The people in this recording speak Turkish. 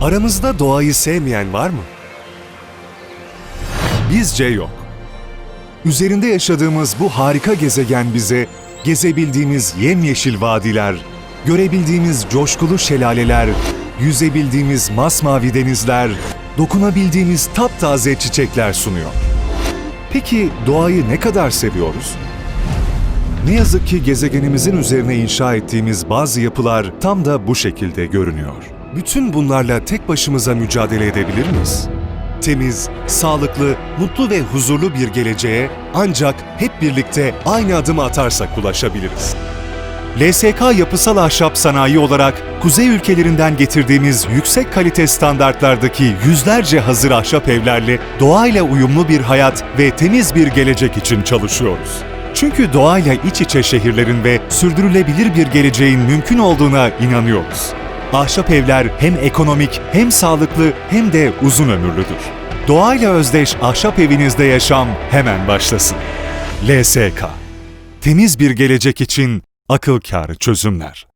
Aramızda doğayı sevmeyen var mı? Bizce yok. Üzerinde yaşadığımız bu harika gezegen bize gezebildiğimiz yemyeşil vadiler, görebildiğimiz coşkulu şelaleler, yüzebildiğimiz masmavi denizler, dokunabildiğimiz taptaze çiçekler sunuyor. Peki doğayı ne kadar seviyoruz? Ne yazık ki gezegenimizin üzerine inşa ettiğimiz bazı yapılar tam da bu şekilde görünüyor. Bütün bunlarla tek başımıza mücadele edebilir miyiz? Temiz, sağlıklı, mutlu ve huzurlu bir geleceğe ancak hep birlikte aynı adımı atarsak ulaşabiliriz. LSK Yapısal Ahşap Sanayi olarak kuzey ülkelerinden getirdiğimiz yüksek kalite standartlardaki yüzlerce hazır ahşap evlerle doğayla uyumlu bir hayat ve temiz bir gelecek için çalışıyoruz. Çünkü doğayla iç içe şehirlerin ve sürdürülebilir bir geleceğin mümkün olduğuna inanıyoruz. Ahşap evler hem ekonomik, hem sağlıklı, hem de uzun ömürlüdür. Doğayla özdeş ahşap evinizde yaşam hemen başlasın. LSK Temiz bir gelecek için akıl kârı çözümler.